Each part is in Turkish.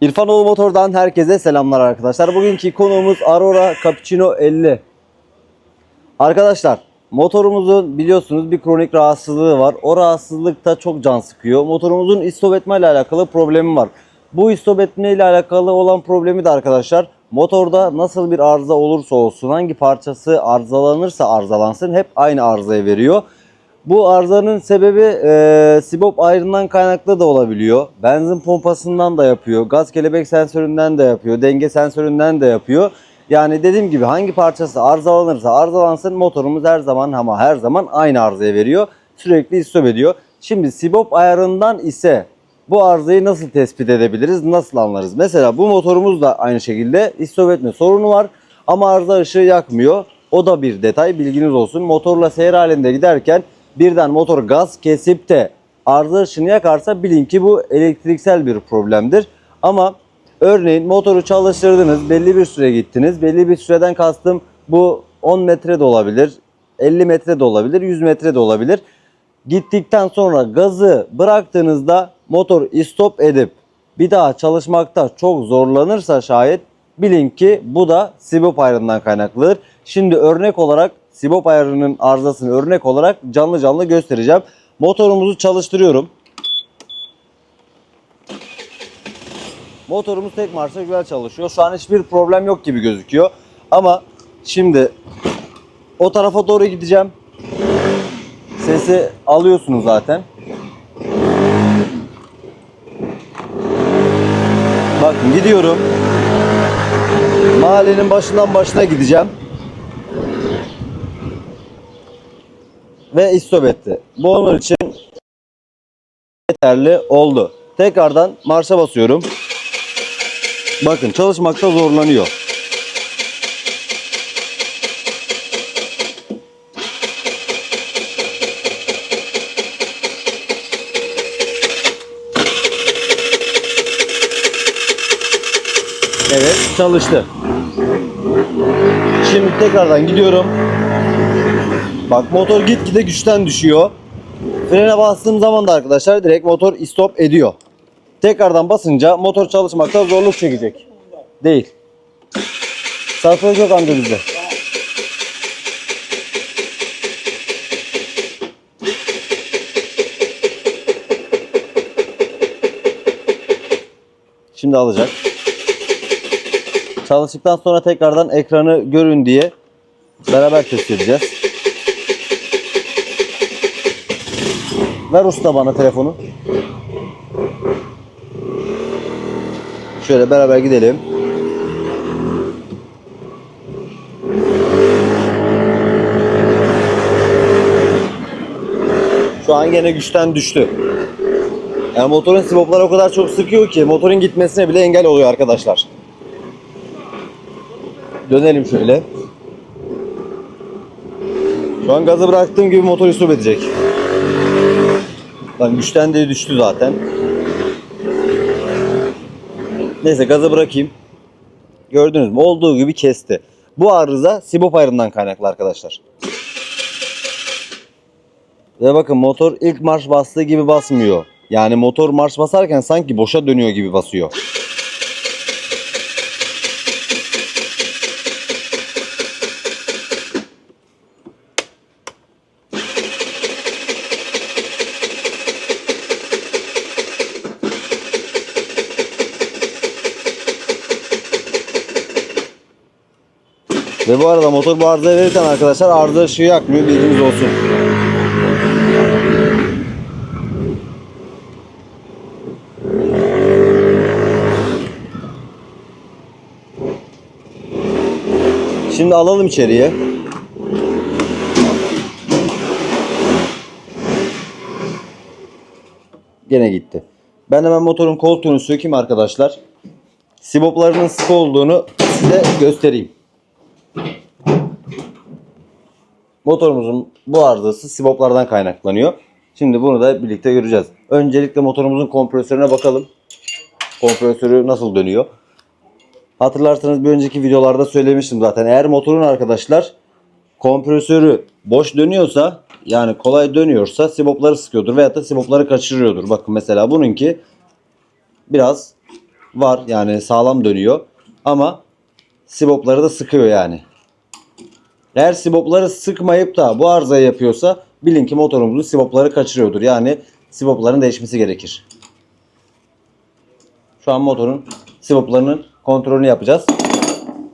İrfanoğlu Motor'dan herkese selamlar arkadaşlar. Bugünkü konuğumuz Aurora Cappuccino 50. Arkadaşlar motorumuzun biliyorsunuz bir kronik rahatsızlığı var. O rahatsızlıkta çok can sıkıyor. Motorumuzun istop etme ile alakalı problemi var. Bu istop etme ile alakalı olan problemi de arkadaşlar motorda nasıl bir arıza olursa olsun hangi parçası arızalanırsa arızalansın hep aynı arızayı veriyor. Bu arızanın sebebi e, sibop ayrından kaynaklı da olabiliyor. Benzin pompasından da yapıyor. Gaz kelebek sensöründen de yapıyor. Denge sensöründen de yapıyor. Yani dediğim gibi hangi parçası arızalanırsa arızalansın motorumuz her zaman ama her zaman aynı arızayı veriyor. Sürekli istop ediyor. Şimdi sibop ayarından ise bu arızayı nasıl tespit edebiliriz? Nasıl anlarız? Mesela bu motorumuz da aynı şekilde istop etme sorunu var. Ama arıza ışığı yakmıyor. O da bir detay bilginiz olsun. Motorla seyir halinde giderken birden motor gaz kesip de arıza ışığını yakarsa bilin ki bu elektriksel bir problemdir. Ama örneğin motoru çalıştırdınız, belli bir süre gittiniz. Belli bir süreden kastım bu 10 metre de olabilir, 50 metre de olabilir, 100 metre de olabilir. Gittikten sonra gazı bıraktığınızda motor istop edip bir daha çalışmakta çok zorlanırsa şayet bilin ki bu da sibop ayarından kaynaklıdır. Şimdi örnek olarak sibop ayarının arızasını örnek olarak canlı canlı göstereceğim. Motorumuzu çalıştırıyorum. Motorumuz tek marşa güzel çalışıyor. Şu an hiçbir problem yok gibi gözüküyor. Ama şimdi o tarafa doğru gideceğim. Sesi alıyorsunuz zaten. Bakın gidiyorum. Mahallenin başından başına gideceğim. Ve istop etti. Bu onun için yeterli oldu. Tekrardan marşa basıyorum. Bakın çalışmakta zorlanıyor. Evet çalıştı. Şimdi tekrardan gidiyorum. Bak motor gitgide güçten düşüyor. Frene bastığım zaman da arkadaşlar direkt motor istop ediyor. Tekrardan basınca motor çalışmakta zorluk çekecek. Değil. Sarfı yok amca bizde. Şimdi alacak. Çalıştıktan sonra tekrardan ekranı görün diye beraber test edeceğiz. Ver usta bana telefonu. Şöyle beraber gidelim. Şu an gene güçten düştü. Yani motorun sibopları o kadar çok sıkıyor ki motorun gitmesine bile engel oluyor arkadaşlar. Dönelim şöyle. Şu an gazı bıraktığım gibi motor istop edecek. Lan güçten de düştü zaten. Neyse gazı bırakayım. Gördünüz mü? Olduğu gibi kesti. Bu arıza sibop ayrından kaynaklı arkadaşlar. Ve bakın motor ilk marş bastığı gibi basmıyor. Yani motor marş basarken sanki boşa dönüyor gibi basıyor. Ve bu arada motor bu arızayı verirken arkadaşlar arıza ışığı yakmıyor bilginiz olsun. Şimdi alalım içeriye. Gene gitti. Ben hemen motorun koltuğunu sökeyim arkadaşlar. Siboplarının sık olduğunu size göstereyim. Motorumuzun bu arızası siboplardan kaynaklanıyor. Şimdi bunu da birlikte göreceğiz. Öncelikle motorumuzun kompresörüne bakalım. Kompresörü nasıl dönüyor? Hatırlarsanız bir önceki videolarda söylemiştim zaten. Eğer motorun arkadaşlar kompresörü boş dönüyorsa yani kolay dönüyorsa sibopları sıkıyordur veyahut da sibopları kaçırıyordur. Bakın mesela bununki biraz var. Yani sağlam dönüyor. Ama sibopları da sıkıyor yani. Eğer sibopları sıkmayıp da bu arızayı yapıyorsa bilin ki motorumuzun sibopları kaçırıyordur. Yani sibopların değişmesi gerekir. Şu an motorun siboplarının kontrolünü yapacağız.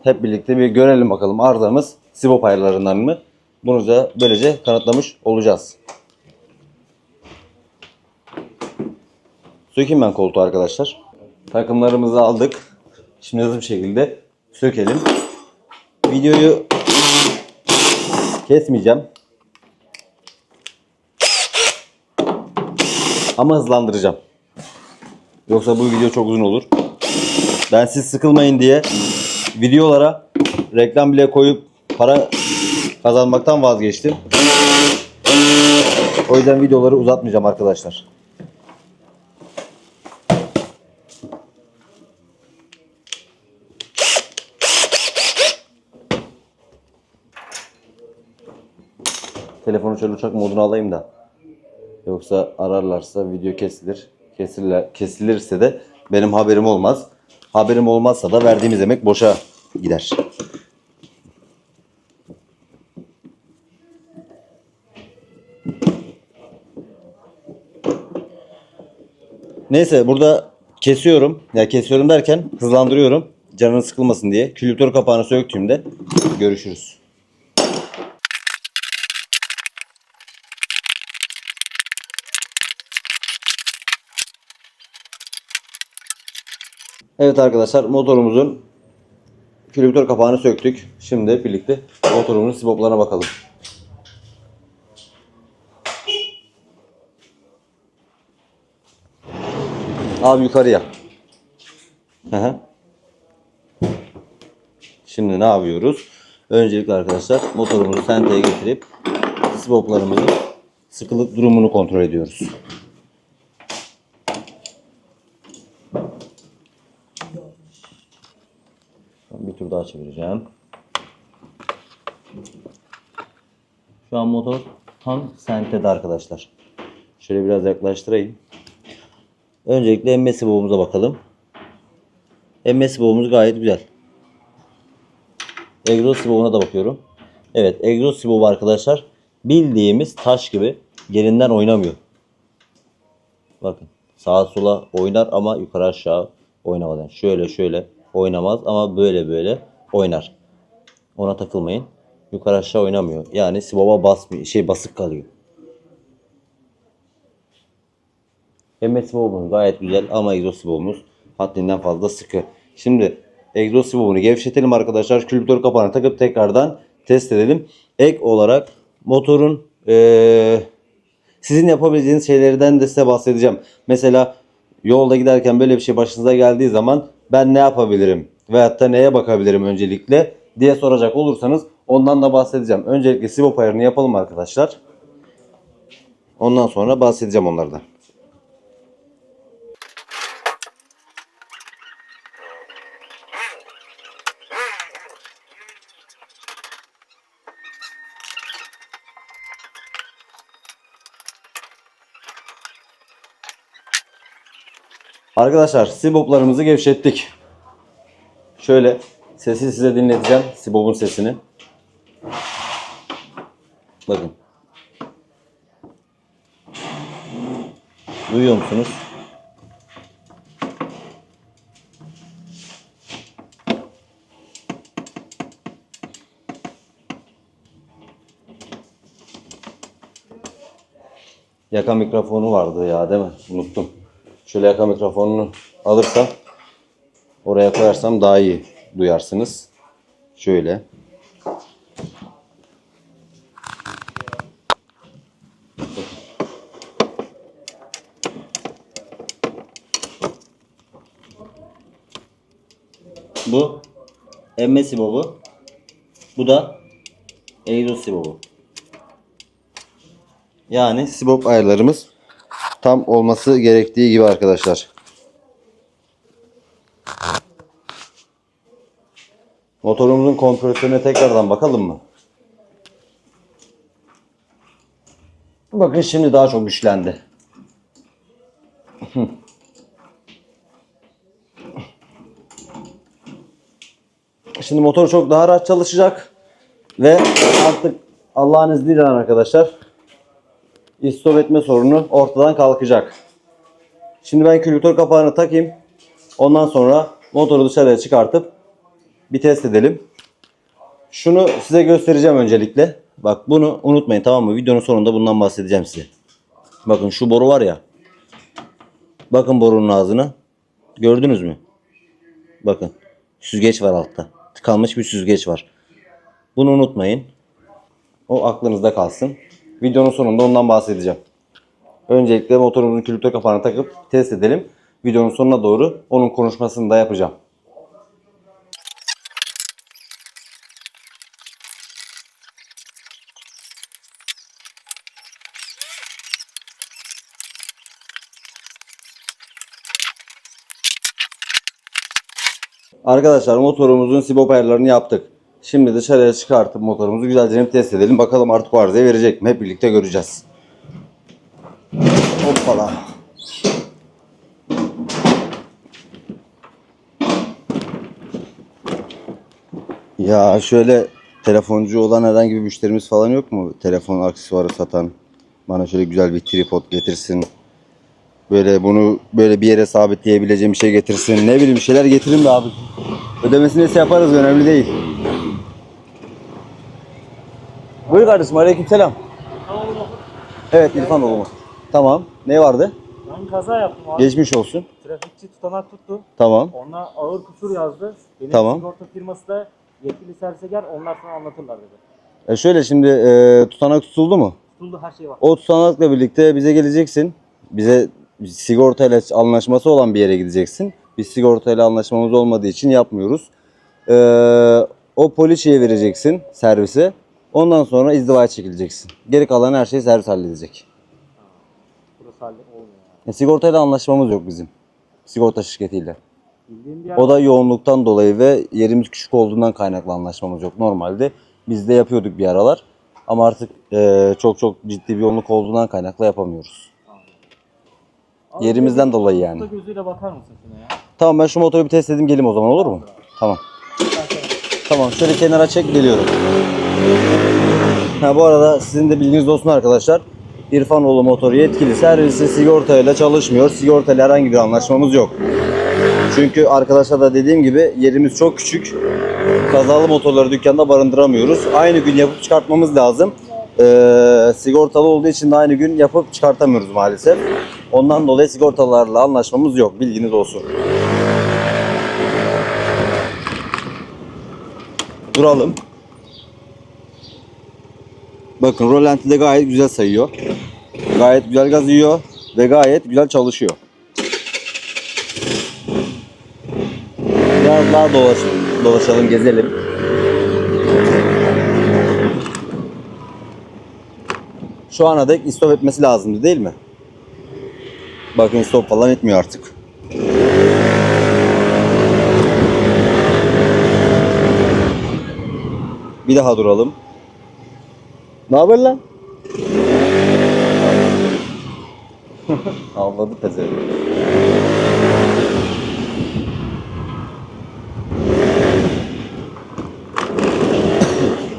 Hep birlikte bir görelim bakalım arızamız sibop ayarlarından mı? Bunu da böylece kanıtlamış olacağız. Sökeyim ben koltuğu arkadaşlar. Takımlarımızı aldık. Şimdi hızlı bir şekilde sökelim. Videoyu kesmeyeceğim. Ama hızlandıracağım. Yoksa bu video çok uzun olur. Ben siz sıkılmayın diye videolara reklam bile koyup para kazanmaktan vazgeçtim. O yüzden videoları uzatmayacağım arkadaşlar. Şöyle uçak moduna alayım da. Yoksa ararlarsa video kesilir. Kesilir, kesilirse de benim haberim olmaz. Haberim olmazsa da verdiğimiz emek boşa gider. Neyse burada kesiyorum. Ya kesiyorum derken hızlandırıyorum. Canının sıkılmasın diye. Külüktör kapağını söktüğümde görüşürüz. Evet arkadaşlar motorumuzun külüktör kapağını söktük. Şimdi birlikte motorumuzun siboplarına bakalım. Abi yukarıya. Hı. Şimdi ne yapıyoruz? Öncelikle arkadaşlar motorumuzu senteye getirip siboplarımızın sıkılık durumunu kontrol ediyoruz. Daha çevireceğim. Şu an motor tam sentede arkadaşlar. Şöyle biraz yaklaştırayım. Öncelikle emme sibobumuza bakalım. Emme sibobumuz gayet güzel. Egzoz sibobuna da bakıyorum. Evet egzoz sibobu arkadaşlar bildiğimiz taş gibi yerinden oynamıyor. Bakın sağa sola oynar ama yukarı aşağı oynamadan. Şöyle şöyle oynamaz ama böyle böyle oynar. Ona takılmayın. Yukarı aşağı oynamıyor. Yani siboba basmıyor, şey basık kalıyor. Emme sibobumuz gayet güzel ama egzoz sibobumuz haddinden fazla sıkı. Şimdi egzoz sibobunu gevşetelim arkadaşlar. Kültür kapağını takıp tekrardan test edelim. Ek olarak motorun eee, sizin yapabileceğiniz şeylerden de size bahsedeceğim. Mesela yolda giderken böyle bir şey başınıza geldiği zaman ben ne yapabilirim veyahut da neye bakabilirim öncelikle diye soracak olursanız ondan da bahsedeceğim. Öncelikle sibop ayarını yapalım arkadaşlar. Ondan sonra bahsedeceğim onlardan. Arkadaşlar siboplarımızı gevşettik. Şöyle sesi size dinleteceğim. Sibop'un sesini. Bakın. Duyuyor musunuz? Yaka mikrofonu vardı ya değil mi? Unuttum. Şöyle yaka mikrofonunu alırsam oraya koyarsam daha iyi duyarsınız. Şöyle. Bu emme sibobu. Bu da egzoz sibobu. Yani sibop ayarlarımız tam olması gerektiği gibi arkadaşlar. Motorumuzun kompresörüne tekrardan bakalım mı? Bakın şimdi daha çok güçlendi. Şimdi motor çok daha rahat çalışacak. Ve artık Allah'ın izniyle arkadaşlar istop etme sorunu ortadan kalkacak. Şimdi ben külüktör kapağını takayım. Ondan sonra motoru dışarıya çıkartıp bir test edelim. Şunu size göstereceğim öncelikle. Bak bunu unutmayın tamam mı? Videonun sonunda bundan bahsedeceğim size. Bakın şu boru var ya. Bakın borunun ağzına. Gördünüz mü? Bakın. Süzgeç var altta. Tıkanmış bir süzgeç var. Bunu unutmayın. O aklınızda kalsın. Videonun sonunda ondan bahsedeceğim. Öncelikle motorumuzun külüktör kapağını takıp test edelim. Videonun sonuna doğru onun konuşmasını da yapacağım. Arkadaşlar motorumuzun sibop ayarlarını yaptık. Şimdi dışarıya çıkartıp motorumuzu güzelce test edelim. Bakalım artık o verecek mi? Hep birlikte göreceğiz. Hoppala. Ya şöyle telefoncu olan herhangi bir müşterimiz falan yok mu? Telefon aksesuarı satan. Bana şöyle güzel bir tripod getirsin. Böyle bunu böyle bir yere sabitleyebileceğim bir şey getirsin. Ne bileyim bir şeyler getirin de abi. Ödemesini ise yaparız önemli değil. Buyur kardeşim aleykümselam. Evet İrfan oğlum. Tamam. Ne vardı? Ben kaza yaptım abi. Geçmiş olsun. Trafikçi tutanak tuttu. Tamam. Ona ağır kusur yazdı. Benim Tamam. sigorta firması da yetkili servise gel onlar sana anlatırlar dedi. E şöyle şimdi e, tutanak tutuldu mu? Tutuldu her şey var. O tutanakla birlikte bize geleceksin. Bize sigortayla anlaşması olan bir yere gideceksin. Biz sigortayla anlaşmamız olmadığı için yapmıyoruz. E, o poliçeyi vereceksin servise. Ondan sonra izdivaya çekileceksin. Geri kalan her şeyi servis halledecek. Burası halde olmuyor. E, sigortayla anlaşmamız yok bizim. Sigorta şirketiyle. Bildiğim bir yer O da yoğunluktan dolayı ve yerimiz küçük olduğundan kaynaklı anlaşmamız yok. Normalde biz de yapıyorduk bir aralar. Ama artık e, çok çok ciddi bir yoğunluk olduğundan kaynaklı yapamıyoruz. Abi, yerimizden bir dolayı yani. usta gözüyle bakar mısın şuna ya? Tamam ben şu motoru bir test edeyim geleyim o zaman olur mu? Tamam. Tamam şöyle kenara çek geliyorum. Ha bu arada sizin de bilginiz olsun arkadaşlar. İrfanoğlu motoru yetkili servisi sigortayla çalışmıyor. Sigortayla herhangi bir anlaşmamız yok. Çünkü arkadaşlar da dediğim gibi yerimiz çok küçük. Kazalı motorları dükkanda barındıramıyoruz. Aynı gün yapıp çıkartmamız lazım. Ee, sigortalı olduğu için de aynı gün yapıp çıkartamıyoruz maalesef. Ondan dolayı sigortalarla anlaşmamız yok. Bilginiz olsun. Duralım. Bakın rolanti de gayet güzel sayıyor. Gayet güzel gaz yiyor ve gayet güzel çalışıyor. Biraz daha dolaş, dolaşalım, gezelim. Şu ana dek istop etmesi lazımdı değil mi? Bakın istop falan etmiyor artık. Bir daha duralım. Ne haber lan? Avladı pezevenk.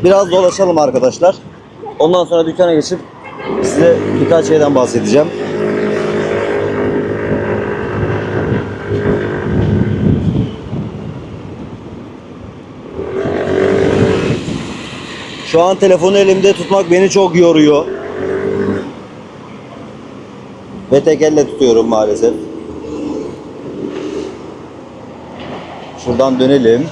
Biraz dolaşalım arkadaşlar. Ondan sonra dükkana geçip size birkaç şeyden bahsedeceğim. Şu an telefonu elimde tutmak beni çok yoruyor. Ve tek elle tutuyorum maalesef. Şuradan dönelim.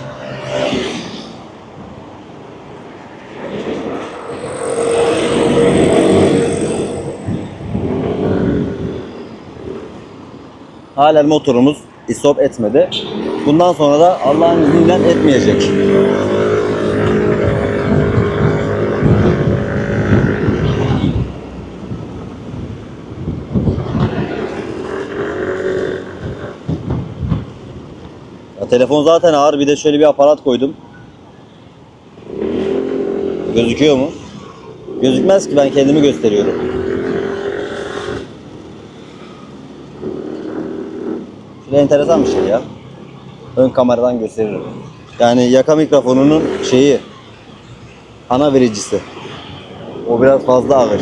Halen motorumuz istop etmedi. Bundan sonra da Allah'ın izniyle etmeyecek. Telefon zaten ağır bir de şöyle bir aparat koydum. Gözüküyor mu? Gözükmez ki ben kendimi gösteriyorum. Şöyle enteresan bir şey ya. Ön kameradan gösteririm. Yani yaka mikrofonunun şeyi ana vericisi. O biraz fazla ağır.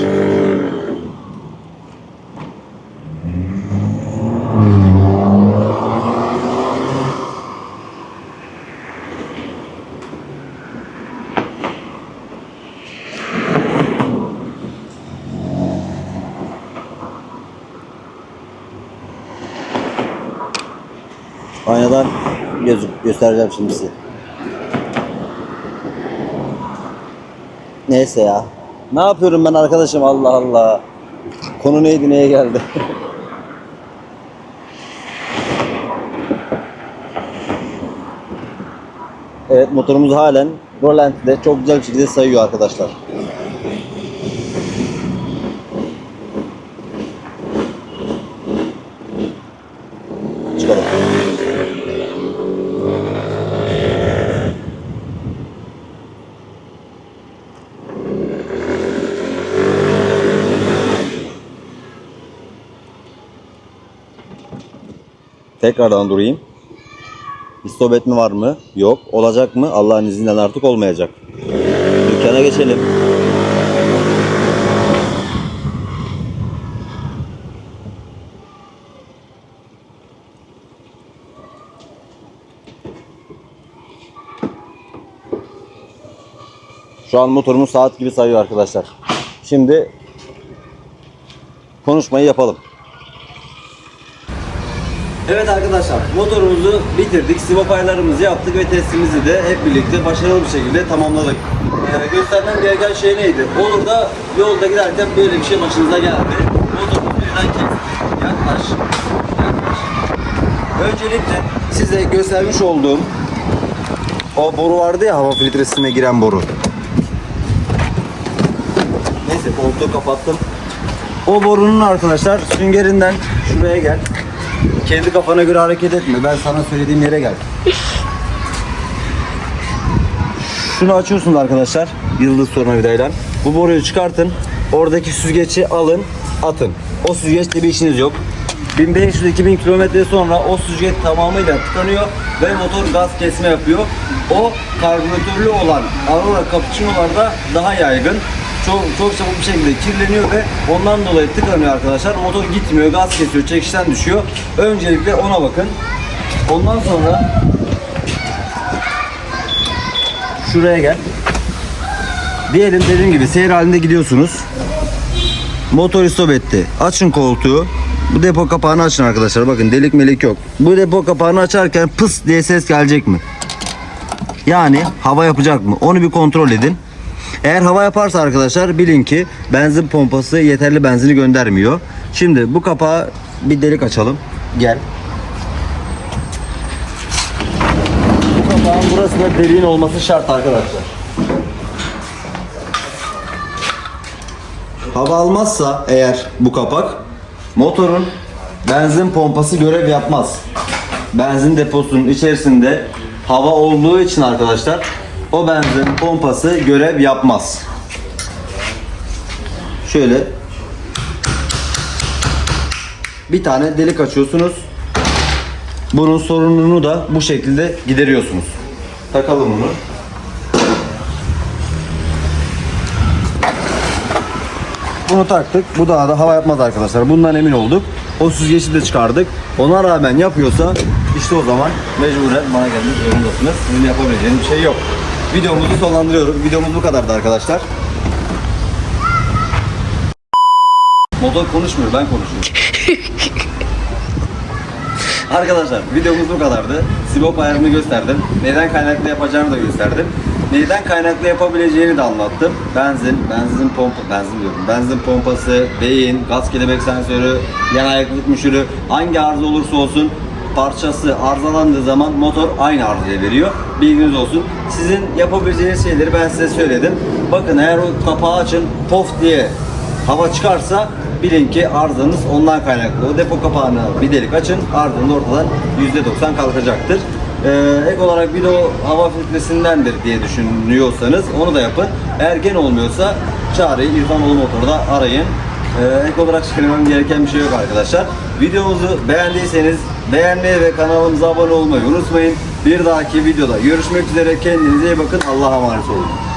Göstereceğim şimdi size. Neyse ya. Ne yapıyorum ben arkadaşım Allah Allah. Konu neydi neye geldi? evet motorumuz halen rolantide çok güzel bir şekilde sayıyor arkadaşlar. Tekrardan durayım. İstobet mi var mı? Yok. Olacak mı? Allah'ın izniyle artık olmayacak. Dükkana geçelim. Şu an motorumuz saat gibi sayıyor arkadaşlar. Şimdi konuşmayı yapalım. Evet arkadaşlar motorumuzu bitirdik. Sivop ayarlarımızı yaptık ve testimizi de hep birlikte başarılı bir şekilde tamamladık. Ee, göstermem gereken şey neydi? Olur da yolda giderken böyle bir şey başınıza geldi. Motorumuz birden kesti. Yaklaş. Yaklaş. Öncelikle size göstermiş olduğum o boru vardı ya hava filtresine giren boru. Neyse koltuğu kapattım. O borunun arkadaşlar süngerinden şuraya gel. Kendi kafana göre hareket etme. Ben sana söylediğim yere gel. Şunu açıyorsunuz arkadaşlar. Yıldız tornavidayla. Bu boruyu çıkartın. Oradaki süzgeci alın, atın. O süzgeçle bir işiniz yok. 1500-2000 kilometre sonra o süzgeç tamamıyla tıkanıyor ve motor gaz kesme yapıyor. O karbüratörlü olan Aurora Cappuccino'larda daha yaygın. Çok, çok çabuk bir şekilde kirleniyor ve ondan dolayı tıkanıyor arkadaşlar. Motor gitmiyor, gaz kesiyor, çekişten düşüyor. Öncelikle ona bakın. Ondan sonra şuraya gel. Diyelim dediğim gibi seyir halinde gidiyorsunuz. Motor istop etti. Açın koltuğu. Bu depo kapağını açın arkadaşlar. Bakın delik melik yok. Bu depo kapağını açarken pıs diye ses gelecek mi? Yani hava yapacak mı? Onu bir kontrol edin. Eğer hava yaparsa arkadaşlar bilin ki benzin pompası yeterli benzini göndermiyor. Şimdi bu kapağı bir delik açalım. Gel. Bu kapağın burasında deliğin olması şart arkadaşlar. Hava almazsa eğer bu kapak motorun benzin pompası görev yapmaz. Benzin deposunun içerisinde hava olduğu için arkadaşlar o benzin pompası görev yapmaz. Şöyle bir tane delik açıyorsunuz. Bunun sorununu da bu şekilde gideriyorsunuz. Takalım bunu. Bunu taktık. Bu daha da hava yapmaz arkadaşlar. Bundan emin olduk. O süzgeci de çıkardık. Ona rağmen yapıyorsa işte o zaman mecburen bana gelmek zorundasınız. Sizin yapabileceğiniz bir şey yok. Videomuzu sonlandırıyoruz. Videomuz bu kadardı arkadaşlar. Motor konuşmuyor, ben konuşuyorum. Arkadaşlar videomuz bu kadardı. Sibop ayarını gösterdim. Neden kaynaklı yapacağını da gösterdim. Neden kaynaklı yapabileceğini de anlattım. Benzin, benzin pompa, benzin diyorum. Benzin pompası, beyin, gaz kelebek sensörü, yan ayaklık müşürü hangi arıza olursa olsun parçası arızalandığı zaman motor aynı arızayı veriyor. Bilginiz olsun. Sizin yapabileceğiniz şeyleri ben size söyledim. Bakın eğer o kapağı açın pof diye hava çıkarsa bilin ki arızanız ondan kaynaklı. O depo kapağını bir delik açın, arızanız ortadan %90 kalkacaktır. Ee, ek olarak bir de o hava filtresindendir diye düşünüyorsanız onu da yapın. Eğer gene olmuyorsa çareyi İrfanoğlu Motor'da arayın. Ee, ek olarak söylemem gereken bir şey yok arkadaşlar. Videomuzu beğendiyseniz beğenmeyi ve kanalımıza abone olmayı unutmayın. Bir dahaki videoda görüşmek üzere. Kendinize iyi bakın. Allah'a emanet olun.